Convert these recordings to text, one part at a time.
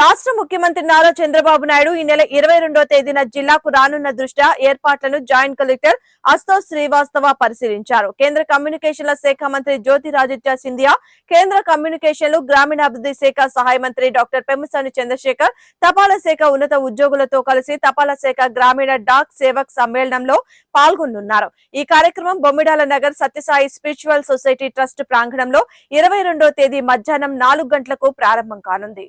రాష్ట్ర ముఖ్యమంత్రి నారా చంద్రబాబు నాయుడు ఈ నెల ఇరవై రెండో తేదీన జిల్లాకు రానున్న దృష్ట్యా ఏర్పాట్లను జాయింట్ కలెక్టర్ అస్తోష్ శ్రీవాస్తవ పరిశీలించారు. కేంద్ర కమ్యూనికేషన్ల శాఖ మంత్రి జ్యోతిరాదిత్య సింధియా కేంద్ర కమ్యూనికేషన్లు గ్రామీణాభివృద్ధి శాఖ సహాయ మంత్రి డాక్టర్ పెమ్మసాని చంద్రశేఖర్ తపాలా శాఖ ఉన్నత ఉద్యోగులతో కలిసి తపాలా శాఖ గ్రామీణ డాక్ సేవక్ సమ్మేళనంలో పాల్గొనున్నారు. ఈ కార్యక్రమం Bommidala Nagar Satyasai spiritual society trust ప్రాంగణంలో ఇరవై తేదీ మధ్యాహ్నం నాలుగు గంటలకు ప్రారంభం కానుంది.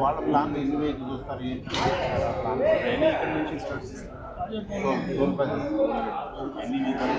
వాళ్ళ ప్లాన్ ఎన్ని వేలు చూస్తారు ఏంటి ప్లాన్ ట్రైనింగ్ ఇక్కడ నుంచి స్టార్ట్ చేస్తాం టోల్ ప్లాజా ఎన్ని వీకాలు